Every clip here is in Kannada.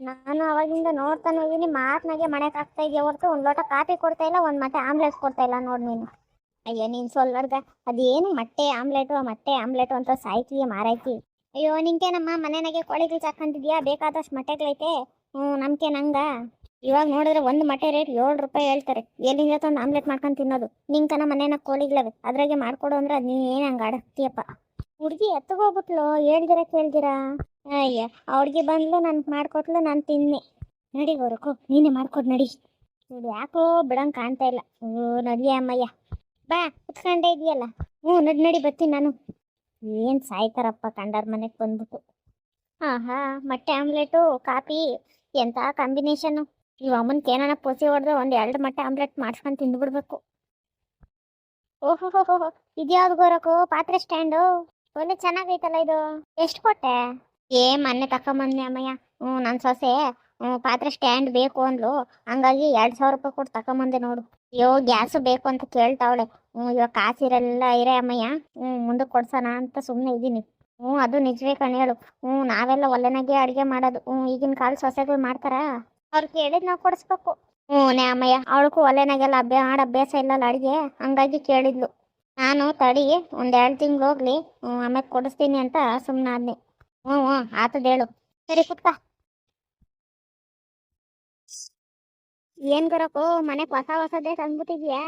ನಾನು ಅವಾಗಿಂದ ನೋಡ್ತಾನೆ ಇದೀನಿ ಮಾತ್ನಾಗೆ ಮನೆಗೆ ಹಾಕ್ತಾ ಇದೆಯಾ ಹೊರತು, ಒಂದು ಲೋಟ ಕಾಫಿ ಕೊಡ್ತಾ ಇಲ್ಲ, ಒಂದು ಮತ್ತೆ ಆಮ್ಲೆಟ್ ಕೊಡ್ತಾ ಇಲ್ಲ ನೋಡ್ ನೀನು. ಅಯ್ಯೋ, ನೀನು ಸೊಲ್ವರ್ಗ. ಅದೇನು ಮಟ್ಟೆ ಆಮ್ಲೆಟು ಮೊಟ್ಟೆ ಆಮ್ಲೆಟು ಅಂತ ಸಾಯ್ತಿ ಮಾರಾಯ್ತಿ ಅಯ್ಯೋ, ನಿಂಕೇನಮ್ಮ, ಮನೆನಾಗೆ ಕೋಳಿಗಳು ಸಾಕಂತಿದ್ಯಾ ಬೇಕಾದಷ್ಟು ಮೊಟ್ಟೆಗಳೈತೆ. ಹ್ಞೂ ನಮ್ಗೆ ನಂಗ. ಇವಾಗ ನೋಡಿದ್ರೆ ಒಂದು ಮೊಟ್ಟೆ ರೇಟ್ ಏಳು ರೂಪಾಯಿ ಹೇಳ್ತಾರೆ. ಎಲ್ಲಿಂದ ತಂದು ಆಮ್ಲೆಟ್ ಮಾಡ್ಕೊಂಡು ತಿನ್ನೋದು? ನಿಂಕನ ಮನೇನ ಕೋಳಿಗಳವೆ. ಅದ್ರಾಗೆ ಮಾಡ್ಕೊಡು ಅಂದ್ರೆ ಅದು ನೀನು ಏನು ಹಂಗೆ ಹುಡ್ಗಿ ಹುಡುಗಿ ಎತ್ತಗೋಗ್ಬಿಟ್ಲು ಹೇಳ್ದಿರ, ಕೇಳ್ದಿರಾ? ಅಯ್ಯ, ಅವ್ರಿಗೆ ಬಂದ್ಲು ನನ್ಗೆ ಮಾಡ್ಕೊಟ್ಲು, ನಾನು ತಿನ್ನೆ. ನಡಿ ಗೊರಕು ನೀನೇ ಮಾಡ್ಕೊಡು ನಡಿ. ನೋಡಿ ಯಾಕೋ ಬಿಡಂಗೆ ಕಾಣ್ತಾ ಇಲ್ಲ. ಓ ನಡಿಯ ಅಮ್ಮಯ್ಯ. ಬಾ, ಕುತ್ಕೊಂಡೇ ಇದೆಯಲ್ಲ ಹ್ಞೂ, ನಡಿ ನಡಿ, ಬರ್ತೀನಿ ನಾನು. ಏನು ಸಾಯ್ತಾರಪ್ಪ ಕಂಡಾರ ಮನೆಗೆ ಬಂದ್ಬಿಟ್ಟು. ಹಾ ಹಾ ಮೊಟ್ಟೆ, ಆಮ್ಲೆಟು, ಕಾಫಿ, ಎಂತ ಕಾಂಬಿನೇಷನ್ ಇವ್ ಅಮ್ಮನ್ಗೆ ಏನಾನ ಪೋಸಿ ಹೊಡೆದು ಒಂದು ಎರಡು ಮೊಟ್ಟೆ, ಆಮ್ಲೆಟ್ ಮಾಡ್ಸ್ಕೊಂಡು ತಿಂದ್ಬಿಡ್ಬೇಕು. ಓಹೋ ಇದ್ಯಾವ್ದು ಗೋರಕು ಪಾತ್ರೆ ಸ್ಟ್ಯಾಂಡು? ಒಳ್ಳೆ ಚೆನ್ನಾಗೈತಲ್ಲ ಇದು? ಎಷ್ಟು ಕೊಟ್ಟೆ? ಏ, ಮೊನ್ನೆ ತಕೊಂಬಂದ್ನಿ ಅಮ್ಮಯ್ಯ. ಹ್ಞೂ ನನ್ನ ಸೊಸೆ ಪಾತ್ರೆ ಸ್ಟ್ಯಾಂಡ್ ಬೇಕು ಅಂದ್ಲು. ಹಂಗಾಗಿ ಎರಡು ಸಾವಿರ ರೂಪಾಯಿ ಕೊಟ್ಟು ತಕೊಂಬಂದೆ ನೋಡು. ಅಯ್ಯೋ, ಗ್ಯಾಸು ಬೇಕು ಅಂತ ಕೇಳ್ತಾವಳೆ. ಹ್ಞೂ, ಇವಾಗ ಕಾಸಿರಲ್ಲ ಇರೇ ಅಮ್ಮಯ್ಯ. ಹ್ಞೂ, ಮುಂದಕ್ಕೆ ಕೊಡ್ಸೋಣ ಅಂತ ಸುಮ್ಮನೆ ಇದ್ದೀನಿ. ಹ್ಞೂ, ಅದು ನಿಜವೇ ಕಣ್ ಹೇಳು. ಹ್ಞೂ, ನಾವೆಲ್ಲ ಒಲೆನಾಗೆ ಅಡುಗೆ ಮಾಡೋದು. ಹ್ಞೂ, ಈಗಿನ ಕಾಲ ಸೊಸೆಗಳು ಮಾಡ್ತಾರಾ? ಅವ್ರು ಕೇಳಿದ್ ನಾವು ಕೊಡಿಸ್ಬೇಕು. ಹ್ಞೂ, ನೇ ಅಮ್ಮಯ್ಯ, ಅವಳಿಗೂ ಒಲೆನಾಗೆಲ್ಲ ಅಭ್ಯ ಆಡ ಅಭ್ಯಾಸ ಇಲ್ಲಲ್ಲ ಅಡುಗೆ? ಹಂಗಾಗಿ ಕೇಳಿದ್ಲು. ನಾನು ತಡಿ ಒಂದು ಎರಡು ತಿಂಗಳು ಹೋಗ್ಲಿ. ಹ್ಞೂ ಆಮೇಲೆ ಕೊಡಿಸ್ತೀನಿ ಅಂತ ಸುಮ್ಮನಾದ್ನಿ ಹ್ಞೂ ಹ್ಞೂ ಆತದ ಹೇಳು. ಸರಿ, ಕುತ್ಕ. ಏನ್ ಬರಕು ಮನೆ ಹೊಸ ಹೊಸದೇ ತಂದ್ಬಿಟ್ಟಿದ್ಯಾ?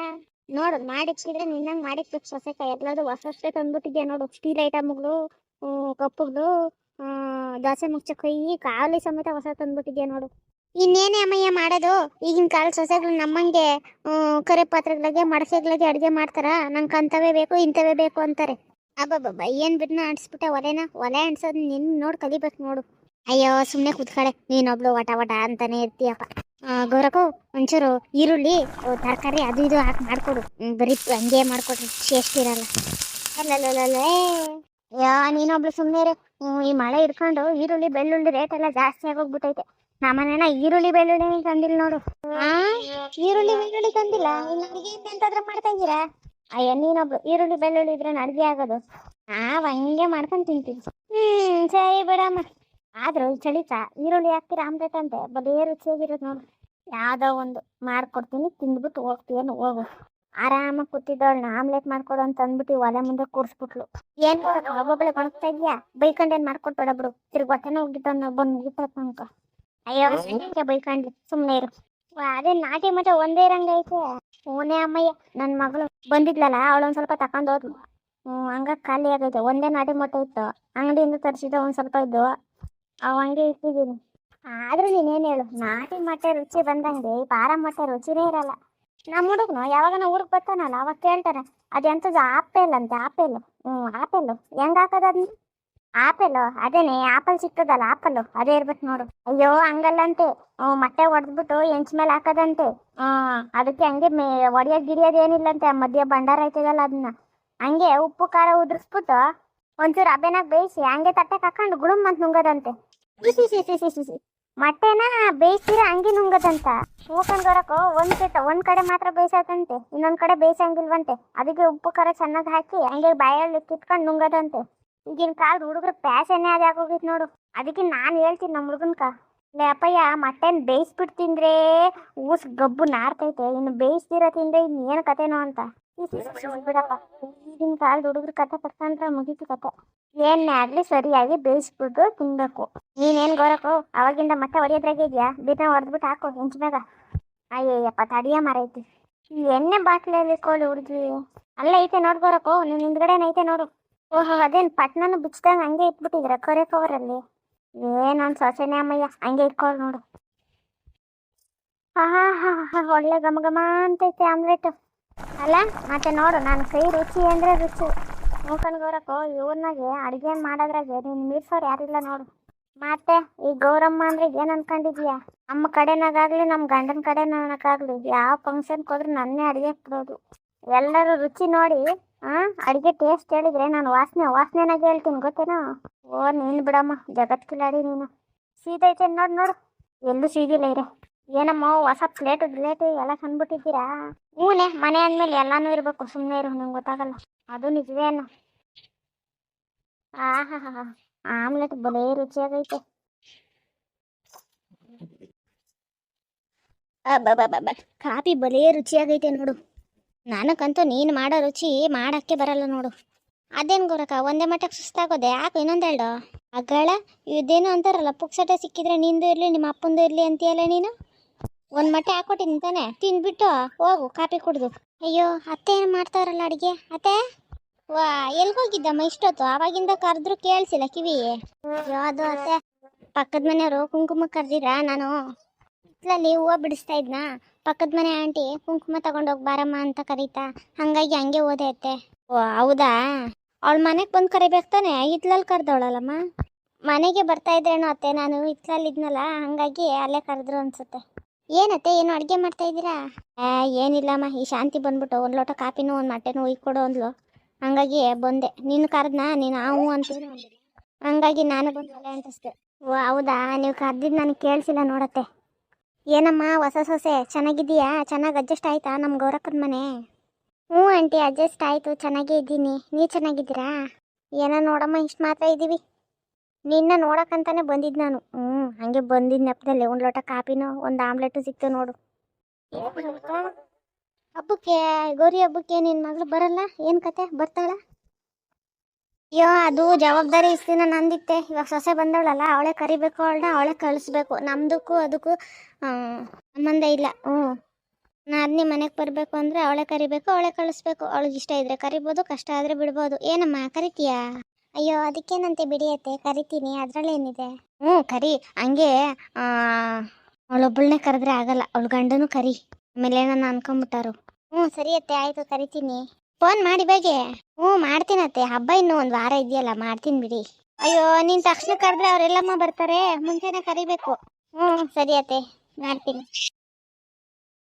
ನೋಡು ಮಾಡಿಕ್ಕಿದ್ರೆ ನಿನ್ನಂಗ್ ಮಾಡಿಕ್ ಸೊಸೆಕ ಎಲ್ಲಾದ್ರು ಹೊಸಷ್ಟೇ ತಂದ್ಬಿಟ್ಟಿದ್ಯಾ ನೋಡು. ಸ್ಟೀಲ್ ಐಟಮ್ಗಳು ಕಪ್ಪುಗಳು ದೋಸೆ ಮುಚ್ಚ ಕೈ, ಕಾವಲಿ ಸಮೇತ ಹೊಸ ತಂದ್ಬಿಟ್ಟಿದ್ಯಾ ನೋಡು. ಇನ್ನೇನೇ ಅಮ್ಮಯ್ಯ ಮಾಡೋದು? ಈಗಿನ ಕಾಲ ಸೊಸೆಗಳು ನಮ್ಮಂಗೆ ಕರೆ ಪಾತ್ರೆಗಳಿಗೆ ಮಡಸೆಗಳಿಗೆ ಅಡುಗೆ ಮಾಡ್ತಾರ? ನಂಗೆ ಅಂಥವೇ ಬೇಕು, ಇಂಥವೇ ಬೇಕು ಅಂತಾರೆ. ಅಬ್ಬಬ್ಬಬ್ಬ, ಏನ್ ಬಿಟ್ನ ಅಂಟಿಸ್ಬಿಟ್ಟೆ ಒಲೆನ? ಒಲೆ ಅಂಟ್ಸೋದ್ ನಿನ್ ನೋಡಿ ಕಲಿಬೇಕು ನೋಡು. ಅಯ್ಯೋ ಸುಮ್ಮನೆ ಕೂತ್ಕಳೆ ನೀನೊಬ್ಳು ವಟ ವಟ ಅಂತಾನೆ ಇರ್ತೀಯಪ್ಪ. ಗೌರಕು ಒಂಚೂರು ಈರುಳ್ಳಿ ತರಕಾರಿ ಅದು ಇದು ಹಾಕಿ ಮಾಡ್ಕೊಡು. ಬರೀ ಹಂಗೆ ಮಾಡ್ಕೊಡ್ರಿ ಎಷ್ಟಿರಲ್ಲ ಅಲ್ಲಲ್ಲೇ ಯಾ, ನೀನೊಬ್ಳು ಸುಮ್ಮನೆ ಈ ಮಳೆ ಇಟ್ಕೊಂಡು ಈರುಳ್ಳಿ ಬೆಳ್ಳುಳ್ಳಿ ರೇಟ್ ಎಲ್ಲ ಜಾಸ್ತಿ ಆಗೋಗ್ಬಿಟ್ಟೈತೆ. ನಮ್ಮನೇನ ಈರುಳ್ಳಿ ಬೆಳ್ಳುಳ್ಳಿ ತಂದಿಲ್ಲ ನೋಡು. ಈರುಳ್ಳಿ ಬೆಳ್ಳುಳ್ಳಿ ತಂದಿಲ್ಲ? ಎಂತಾದ್ರೂ ಮಾಡ್ತಾ ಇದ್ದೀರಾ? ಅಯ್ಯ, ನೀನೊಬ್ಳು ಈರುಳ್ಳಿ, ಬೆಳ್ಳುಳ್ಳಿ ಇದ್ರೆ ಅಡಿಗೆ ಆಗೋದು? ನಾವ್ ಹಂಗೆ ಮಾಡ್ಕೊಂಡು ತಿಂತೀವಿ. ಹ್ಮ್, ಸರಿ ಬಿಡಮ್ಮ. ಆದ್ರೂ ಚಳಿಕ ಈರುಳ್ಳಿ ಹಾಕ್ತೀರ, ಆಮ್ಲೆಟ್ ಅಂತೆ? ಬದೇ ರುಚಿಯಾಗಿರೋದು ನೋಡು. ಯಾವ್ದೋ ಒಂದು ಮಾಡ್ಕೊಡ್ತೀನಿ, ತಿಂದ್ಬಿಟ್ಟು ಹೋಗ್ತೀಯೇನು ಹೋಗು. ಆರಾಮಾಗಿ ಕೂತಿದ್ದವಳನ್ನ ಆಮ್ಲೆಟ್ ಮಾಡ್ಕೊಡು ಅಂತ ಅಂದ್ಬಿಟ್ಟು ಒಲೆ ಮುಂದೆ ಕೂರಿಸ್ಬಿಟ್ಲು. ಏನ್ ಒಬ್ಬೊಬ್ಳೆ ಕೊಣಗ್ತಾ ಇದ್ಯಾ? ಬೈಕಂಡೇನ್ ಮಾಡ್ಕೊಟ್ಬೇಡ ಬಿಡು. ತಿರ್ಗಿ ಹೊಟ್ಟೆನ ಮುಗಿತಪ್ಪ ಅನ್ಕೋ ಅಯ್ಯೋ ಬೈಕಂಡ್ಲಿ ಸುಮ್ಮನೆ ಇರು. ಅದೇ ನಾಟಿ ಮಠ ಒಂದೇ ರಂಗ ಐತೆ ಓನೇ ಅಮ್ಮಯ್ಯ ನನ್ನ ಮಗಳು ಬಂದಿದ್ಲಲ್ಲ, ಅವಳೊಂದ್ ಸ್ವಲ್ಪ ತಕೊಂಡ್ ಹೋದ್ಲು. ಹ್ಞೂ ಹಂಗ ಖಾಲಿ ಆಗೈತೆ. ಒಂದೇ ನಾಟಿ ಮೊಟ್ಟೆ ಇತ್ತು. ಅಂಗಡಿಯಿಂದ ತರಿಸಿದ ಒಂದ್ ಸ್ವಲ್ಪ ಇದ್ದು. ಅವ್ ಹಂಗೆ ಇಟ್ಟಿದ್ದೀನಿ. ಆದ್ರೂ ನೀನೇನ್ ಹೇಳು? ನಾಟಿ ಮೊಟ್ಟೆ ರುಚಿ ಬಂದಂಗೆ ಈ ಪಾರ ಮೊಟ್ಟೆ ರುಚಿನೇ ಇರಲ್ಲ. ನಮ್ಮ ಹುಡುಗನು ಯಾವಾಗ ನಾವು ಊರಿಗೆ ಬರ್ತಾನಲ್ಲ, ಅವಾಗ ಕೇಳ್ತಾನೆ ಅದೆಂಥದ್ದು ಆಪೆಲ್ ಅಂತೆ, ಆಪೆಲ್. ಹ್ಞೂ ಆಪೆಲ್. ಹೆಂಗ್ ಹಾಕೋದು ಅದನ್ನ ಆಪೆಲ್ ಅದೇನೆ ಆಪಲ್ ಸಿಗ್ತದಲ್ಲ ಆಪಲ್ ಅದೇ ಇರ್ಬೇಕು ನೋಡು ಅಯ್ಯೋ ಹಂಗಲ್ಲಂತೆ ಹ್ಞೂ ಮೊಟ್ಟೆ ಹೊಡೆದ್ಬಿಟ್ಟು ಹೆಂಚ್ ಮೇಲೆ ಹಾಕೋದಂತೆ ಹ್ಮ್ ಅದಕ್ಕೆ ಹಂಗೆ ಮೇ ಒಡೆಯೋದು ಗಿಡಿಯೋದು ಏನಿಲ್ಲಂತೆ ಆ ಮಧ್ಯ ಭಂಡಾರ ಐತದಲ್ಲ ಅದನ್ನ ಹಂಗೆ ಉಪ್ಪು ಖಾರ ಉದುರಿಸ್ಬಿಟ್ಟು ಒಂಚೂರು ಅಬೆನಾಗ ಬೇಯಿಸಿ ಹಂಗೆ ತಟ್ಟೆಗೆ ಹಾಕೊಂಡು ಗುಳುಮ್ ಅಂತ ನುಂಗದಂತೆ ಸಿ ಸಿ ಸಿ ಸಿ ಸಿ ಸಿ ಮೊಟ್ಟೆನ ಬೇಯಿಸಿರ ಹಂಗೆ ನುಂಗದಂತ ಹೂಕಂಡ್ ಬರಕು ಒಂದ್ ಕೆಟ್ಟ ಒಂದ್ ಕಡೆ ಮಾತ್ರ ಬೇಯಿಸತ್ತಂತೆ ಇನ್ನೊಂದ್ ಕಡೆ ಬೇಯಿಸಂಗಿಲ್ವಂತೆ ಅದಕ್ಕೆ ಉಪ್ಪು ಖಾರ ಚೆನ್ನಾಗಿ ಹಾಕಿ ಹಂಗೆ ಬಾಯಲ್ಲಿ ಕಿತ್ಕೊಂಡು ನುಂಗದಂತೆ ಈಗಿನ ಕಾಲದ ಹುಡುಗರು ಪ್ಯಾಶನ್ನೇ ಆಗಿ ಆಗೋಗಿತ್ತು ನೋಡು. ಅದಕ್ಕೆ ನಾನು ಹೇಳ್ತೀನಿ ನಮ್ಮ ಹುಡುಗನ್ಕ. ಅಪ್ಪಯ್ಯ, ಮಟನ್ ಬೇಯಿಸ್ಬಿಟ್ಟು ತಿಂದ್ರೆ ಊಸ್ ಗಬ್ಬು ನಾರ್ತೈತೆ. ಇನ್ನು ಬೇಯಿಸ್ತಿರೋ ತಿಂದ್ರೆ ಇನ್ನು ಏನು ಕತೆನೋ ಅಂತ. ಬಿಡಪ್ಪ. ಈಗಿನ ಕಾಲದ ಹುಡುಗರು ಕತೆ ಪಡ್ಕೊಂಡ್ರೆ ಮುಗೀತು ಕತೆ. ಏನೇ ಆಗಲಿ ಸರಿಯಾಗಿ ಬೇಯಿಸ್ಬಿಟ್ಟು ತಿನ್ಬೇಕು. ನೀನೇನು ಗೋರಕು ಅವಾಗಿಂದ ಮತ್ತೆ ಹೊಡೆಯೋದ್ರಾಗೆ ಇದೆಯಾ? ದಿನ ಹೊಡೆದ್ಬಿಟ್ಟು ಹಾಕು ಹೆಂಚ್ಮ್ಯಾಗ ಅಯ್ಯಯ್ಯಪ್ಪ, ತಡಿಯ ಮರೈತಿ ಎಣ್ಣೆ ಬಾಟ್ಲಲ್ಲಿ ಕೋಳಿ ಹುಡುಗಿ ಅಲ್ಲೇ ಐತೆ ನೋಡ್ ಗೋರಕು ನಿನ್ನ ಹಿಂದ್ಗಡೆನೇ ಐತೆ ನೋಡು. ಓಹೋ, ಅದೇನು ಪಟ್ನನ ಬಿಚ್ಚಿದಾಗ ಹಂಗೆ ಇಟ್ಬಿಟ್ಟಿದ್ರ ಕೊರೆ ಕವರಲ್ಲಿ ಏನೊಂದು ಸೊಸೆನೇ ಅಮ್ಮಯ್ಯ, ಹಂಗೆ ಇಟ್ಕೊಳ್ಳಿ ನೋಡು. ಹಾ ಹಾ ಹಾ, ಒಳ್ಳೆ ಘಮ ಘಮ ಅಂತೈತೆ ಆಮ್ಲೆಟ್. ಅಲ್ಲ, ಮತ್ತೆ ನೋಡು ನನ್ನ ಕೈ ರುಚಿ ಅಂದ್ರೆ ರುಚಿ. ನೋಡ್ಕೊಂಡು ಗೌರಕ್ಕೋ, ಇವ್ರನಾಗೆ ಅಡುಗೆ ಮಾಡೋದ್ರಾಗೆ ನೀನು ಮೀರ್ಸೋರು ಯಾರಿಲ್ಲ ನೋಡು. ಮತ್ತೆ, ಈ ಗೌರಮ್ಮ ಅಂದ್ರೆ ಏನು ಅನ್ಕೊಂಡಿದ್ಯಾ? ನಮ್ಮ ಕಡೆನಾಗಾಗ್ಲಿ, ನಮ್ಮ ಗಂಡನ ಕಡೆನಾಗಾಗ್ಲಿ, ಯಾವ ಫಂಕ್ಷನ್ಗೆ ಹೋದ್ರು ನನ್ನೇ ಅಡುಗೆ ಕೊಡೋದು ಎಲ್ಲರೂ ರುಚಿ ನೋಡಿ ಹಾಂ ಅಡುಗೆ ಟೇಸ್ಟ್ ಹೇಳಿದ್ರೆ ನಾನು ವಾಸನೆ, ವಾಸನೆನಾಗೆ ಹೇಳ್ತೀನಿ, ಗೊತ್ತೇನೋ? ಓ, ನೀನು ಬಿಡಮ್ಮ ಜಗತ್ ಕಿಲಾಡಿ ನೀನು ಸೀದೈತೆ ನೋಡಿ ನೋಡು, ಎಲ್ಲೂ ಸೀದಿಲ್ಲ ಇರೆ. ಏನಮ್ಮ, ಹೊಸ ಪ್ಲೇಟ್ ಗಿಲೇಟು ಎಲ್ಲ ತಂದ್ಬಿಟ್ಟಿದ್ದೀರಾ? ಹೂನೆ, ಮನೆ ಅಂದಮೇಲೆ ಎಲ್ಲನೂ ಇರಬೇಕು ಸುಮ್ಮನೆ ಇರು, ನಂಗೆ ಗೊತ್ತಾಗಲ್ಲ. ಅದು ನಿಜವೇನು ಆ ಹಾ ಹಾ ಆಮ್ಲೆಟ್ ಬಲೇ ರುಚಿಯಾಗೈತೆ. ಕಾಫಿ ಬಲೇ ರುಚಿಯಾಗೈತೆ ನೋಡು. ನನಗಂತೂ ನೀನು ಮಾಡೋ ರುಚಿ ಮಾಡೋಕ್ಕೆ ಬರಲ್ಲ ನೋಡು. ಅದೇನು ಗೊರಕ ಒಂದೇ ಮಟ್ಟಕ್ಕೆ ಸುಸ್ತಾಗೋದೆ? ಯಾಕೆ ಇನ್ನೊಂದೆರಡು ಅಗಳ ಇದೇನು ಅಂತಾರಲ್ಲ ಪುಕ್ಸಟ ಸಿಕ್ಕಿದ್ರೆ ನಿಂದು ಇರಲಿ, ನಿಮ್ಮ ಅಪ್ಪಂದು ಇರಲಿ ಅಂತೀಯಲ್ಲ ನೀನು? ಒಂದು ಮಟ್ಟೆ ಹಾಕೊಟ್ಟಿನಿ ತಾನೆ? ತಿಂದ್ಬಿಟ್ಟು ಹೋಗು ಕಾಫಿ ಕುಡ್ದು. ಅಯ್ಯೋ, ಅತ್ತೆ ಏನು ಮಾಡ್ತಾರಲ್ಲ ಅಡುಗೆ? ಅತ್ತೆ? ವಾ, ಎಲ್ಗೋಗಿದ್ದಮ್ಮ ಇಷ್ಟೊತ್ತು? ಆವಾಗಿಂದ ಕರೆದ್ರು ಕೇಳಿಸಿಲ್ಲ ಕಿವಿ ಅದು ಅತ್ತೆ? ಪಕ್ಕದ ಮನೆಯವರು ಕುಂಕುಮ ಕರೆದಿರಾ ನಾನು ಹಿತ್ಲಲ್ಲಿ ಹೂವು ಬಿಡಿಸ್ತಾ ಇದ್ನಾ? ಪಕ್ಕದ ಮನೆ ಆಂಟಿ, ಕುಂಕುಮ ತಗೊಂಡೋಗಿ ಬಾರಮ್ಮ ಅಂತ ಕರೀತಾ. ಹಂಗಾಗಿ ಹಂಗೆ ಓದೈತೆ ಅತ್ತೆ. ಓ, ಹೌದಾ? ಅವಳ ಮನೆಗೆ ಬಂದು ಕರಿಬೇಕು ತಾನೆ? ಹಿತ್ಲಲ್ಲಿ ಕರೆದವಳಲ್ಲಮ್ಮ? ಮನೆಗೆ ಬರ್ತಾ ಇದ್ರೇನೋ ಅತ್ತೆ, ನಾನು ಹಿತ್ಲಲ್ಲಿ ಇದ್ನಲ್ಲ, ಹಂಗಾಗಿ ಅಲ್ಲೇ ಕರೆದ್ರು ಅನ್ಸುತ್ತೆ. ಏನತ್ತೆ ಏನು ಅಡುಗೆ ಮಾಡ್ತಾ ಇದ್ದೀರಾ? ಏನಿಲ್ಲಮ್ಮ, ಈ ಶಾಂತಿ ಬಂದ್ಬಿಟ್ಟು ಒಂದು ಲೋಟ ಕಾಪಿನೂ ಒಂದು ಮಟ್ಟೆನೂ ಕೊಡು ಅಂದ್ಲು. ಹಂಗಾಗಿ ಬಂದೆ. ನೀನು ಕರೆದ್ನಾ? ನೀನು ಹಾವು ಅಂತ ಹಂಗಾಗಿ ನಾನು ಬಂದು ಒಲೆ ಓ, ಹೌದಾ? ನೀವು ಕರೆದಿದ್ದು ನನಗೆ ಕೇಳಿಸಿಲ್ಲ ನೋಡತ್ತೆ. ಏನಮ್ಮ ಹೊಸ ಸೊಸೆ ಚೆನ್ನಾಗಿದ್ದೀಯಾ? ಚೆನ್ನಾಗಿ ಅಡ್ಜಸ್ಟ್ ಆಯ್ತಾ ನಮ್ಮ ಗೌರಕ್ಕನ ಮನೆ? ಹ್ಞೂ ಆಂಟಿ ಅಡ್ಜಸ್ಟ್ ಆಯಿತು ಚೆನ್ನಾಗೇ ಇದ್ದೀನಿ. ನೀವು ಚೆನ್ನಾಗಿದ್ದೀರಾ? ಏನೋ ನೋಡಮ್ಮ ಇಷ್ಟು ಮಾತ್ರ ಇದ್ದೀವಿ. ನಿನ್ನ ನೋಡೋಕ್ಕಂತಾನೆ ಬಂದಿದ್ದು ನಾನು. ಹ್ಞೂ ಹಂಗೆ ಬಂದಿದ್ದ ನೆಪದಲ್ಲಿ ಒಂದು ಲೋಟ ಕಾಪಿನೋ ಒಂದು ಆಮ್ಲೆಟು ಸಿಕ್ತು ನೋಡು. ಹಬ್ಬಕ್ಕೆ ಗೌರಿ ಹಬ್ಬಕ್ಕೆ ನಿನ್ನ ಮಗಳು ಬರಲ್ಲ? ಏನು ಕತೆ? ಬರ್ತಾಳ? ಅಯ್ಯೋ, ಅದು ಜವಾಬ್ದಾರಿ ಇಷ್ಟು ದಿನ ನಂದಿತ್ತೆ ಇವಾಗ ಸೊಸೆ ಬಂದವಳಲ್ಲ, ಅವಳೇ ಕರಿಬೇಕು ಅವಳನ್ನ, ಅವಳೇ ಕಳಿಸ್ಬೇಕು. ನಮ್ದಕ್ಕೂ ಅದಕ್ಕೂ ಸಂಬಂಧ ಇಲ್ಲ. ಹ್ಞೂ. ನಾದ್ನಿ ಮನೆಗೆ ಬರಬೇಕು ಅಂದರೆ ಅವಳೇ ಕರಿಬೇಕು, ಅವಳೆ ಕಳಿಸ್ಬೇಕು. ಅವಳಿಗೆ ಇಷ್ಟ ಇದ್ರೆ ಕರಿಬೋದು, ಕಷ್ಟ ಆದರೆ ಬಿಡ್ಬೋದು. ಏನಮ್ಮ, ಕರಿತೀಯಾ? ಅಯ್ಯೋ, ಅದಕ್ಕೇನಂತೆ ಬಿಡಿಯತ್ತೆ? ಕರಿತೀನಿ ಅದರಲ್ಲೇನಿದೆ ಹ್ಞೂ, ಕರಿ. ಹಂಗೆ ಅವಳೊಬ್ಬಳನ್ನೇ ಕರೆದ್ರೆ ಆಗಲ್ಲ. ಅವಳು ಗಂಡನೂ ಕರಿ. ಆಮೇಲೆ ನಾನು ಅನ್ಕೊಂಬಿಟ್ಟಾರು. ಹ್ಞೂ, ಸರಿ ಅತ್ತೆ, ಆಯಿತು, ಕರಿತೀನಿ. ಫೋನ್ ಮಾಡಿ ಬಗ್ಗೆ ಹ್ಞೂ, ಮಾಡ್ತೀನತ್ತೆ. ಹಬ್ಬ ಇನ್ನೂ ಒಂದು ವಾರ ಇದೆಯಲ್ಲ, ಮಾಡ್ತೀನಿ ಬಿಡಿ. ಅಯ್ಯೋ, ನೀನು ತಕ್ಷಣ ಕರೆದ್ರೆ ಅವರೆಲ್ಲಮ್ಮ ಬರ್ತಾರೆ. ಮುಂಚೆನೇ ಕರಿಬೇಕು. ಹ್ಞೂ, ಸರಿ ಅತ್ತೆ. ಮಾಡ್ತೀನಿ.